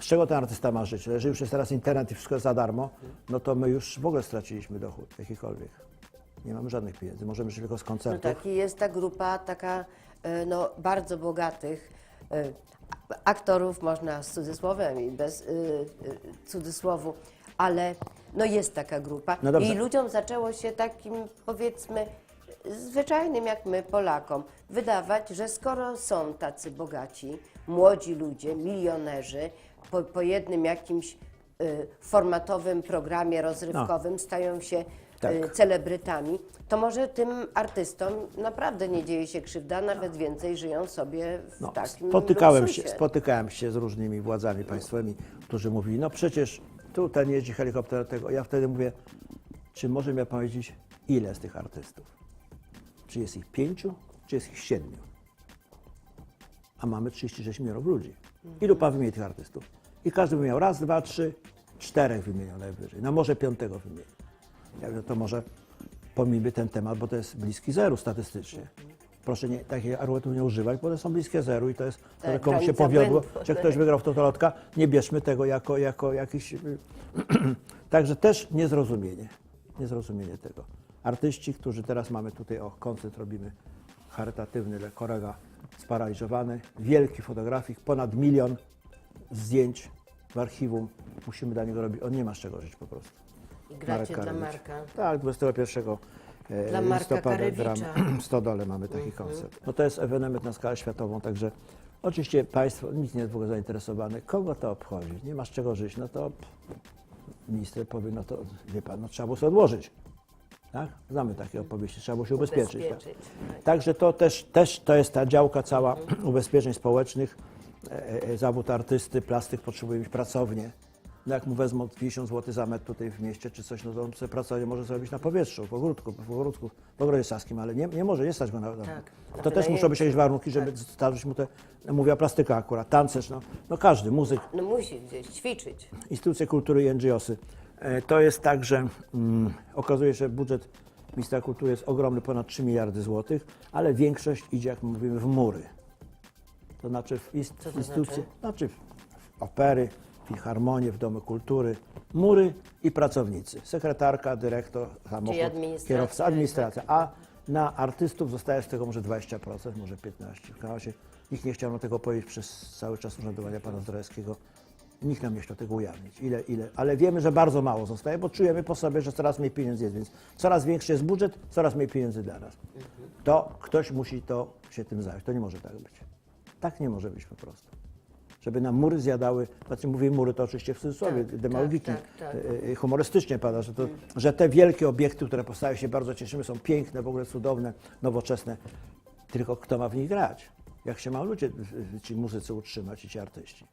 z czego ten artysta ma żyć? Jeżeli już jest teraz internet i wszystko jest za darmo, no to my już w ogóle straciliśmy dochód jakikolwiek. Nie mamy żadnych pieniędzy, możemy żyć tylko z No koncertów. tak, i jest ta grupa taka e, no, bardzo bogatych e, aktorów, można z cudzysłowem i bez e, cudzysłowu, ale no jest taka grupa. No dobrze. I ludziom zaczęło się takim, powiedzmy, zwyczajnym jak my, Polakom, wydawać, że skoro są tacy bogaci, młodzi ludzie, milionerzy, po, po jednym jakimś e, formatowym programie rozrywkowym stają się Tak. e, celebrytami, to może tym artystom naprawdę nie dzieje się krzywda, nawet więcej żyją sobie w No, takim spotykałem, luksusie. się, spotykałem się z różnymi władzami państwowymi, którzy mówili, no przecież tu ten jeździ helikopter tego. Ja wtedy mówię, czy może mi powiedzieć, ile z tych artystów? Czy jest ich pięciu, czy jest ich siedmiu? A mamy 36 milionów ludzi. Ilu pan wymieni tych artystów? I każdy wymieniał raz, dwa, trzy, czterech wymieniał najwyżej. No może piątego wymienił. Ja mówię, to może pomijmy ten temat, bo to jest bliski zeru statystycznie. Proszę nie, takich argumentów nie używać, bo one są bliskie zeru i to jest, to, że komuś się powiodło, że ktoś wygrał w totolotka, nie bierzmy tego jako, jako jakiś... Także też niezrozumienie, niezrozumienie tego. Artyści, którzy teraz mamy tutaj, o, koncert robimy charytatywny dla kolega sparaliżowany, wielki fotografik, ponad milion zdjęć w archiwum, musimy dla niego robić, on nie ma z czego żyć po prostu. I gracie dla Karewicz. Marka. Tak, 21 e, Dla listopada w Stodole mamy taki koncert. No to jest ewenement na skalę światową, także oczywiście państwo, nikt nie jest w ogóle zainteresowany. Kogo to obchodzi? Nie masz czego żyć, no to minister powie, no to wie pan, no trzeba było sobie odłożyć. Tak? Znamy takie opowieści, trzeba było się ubezpieczyć. Tak? Ubezpieczyć, tak. Także to też, też to jest ta działka cała ubezpieczeń społecznych. E, e, zawód artysty, plastyk potrzebuje mieć pracownię. No jak mu wezmą 50 zł za metr tutaj w mieście czy coś, no to on sobie pracownię może zrobić na powietrzu, w ogródku, w ogródku, w ogrodzie saskim, ale nie, nie może, nie stać go na... Tak, to też muszą być jakieś warunki, żeby starzyć mu te, mówię o plastyka akurat, tancerz, no, no każdy, muzyk, No musi gdzieś ćwiczyć. instytucje kultury i NGOsy. E, To jest tak, że mm, okazuje się, że budżet ministra kultury jest ogromny, ponad 3 miliardy złotych, ale większość idzie, jak mówimy, w mury. To znaczy w Co to instytucje, znaczy? znaczy w opery, filharmonie, w domy kultury, mury i pracownicy. Sekretarka, dyrektor, samochód, administracja, kierowca, administracja. A na artystów zostaje z tego może 20%, może 15%. W każdym razie nikt nie chciał nam tego powiedzieć przez cały czas urzędowania pana Zdrojewskiego. Nikt nam nie chciał tego ujawnić, ile, ile, ale wiemy, że bardzo mało zostaje, bo czujemy po sobie, że coraz mniej pieniędzy jest, więc coraz większy jest budżet, coraz mniej pieniędzy dla nas. To ktoś musi to się tym zająć. To nie może tak być. Tak nie może być po prostu. Żeby nam mury zjadały, znaczy mówię mury, to oczywiście w cudzysłowie, Tak, demagogiki, tak, tak, tak. y, y, humorystycznie pada, że, to, że te wielkie obiekty, które powstają się bardzo cieszymy, są piękne, w ogóle cudowne, nowoczesne, tylko kto ma w nich grać? Jak się ma ludzie, ci muzycy utrzymać i ci artyści?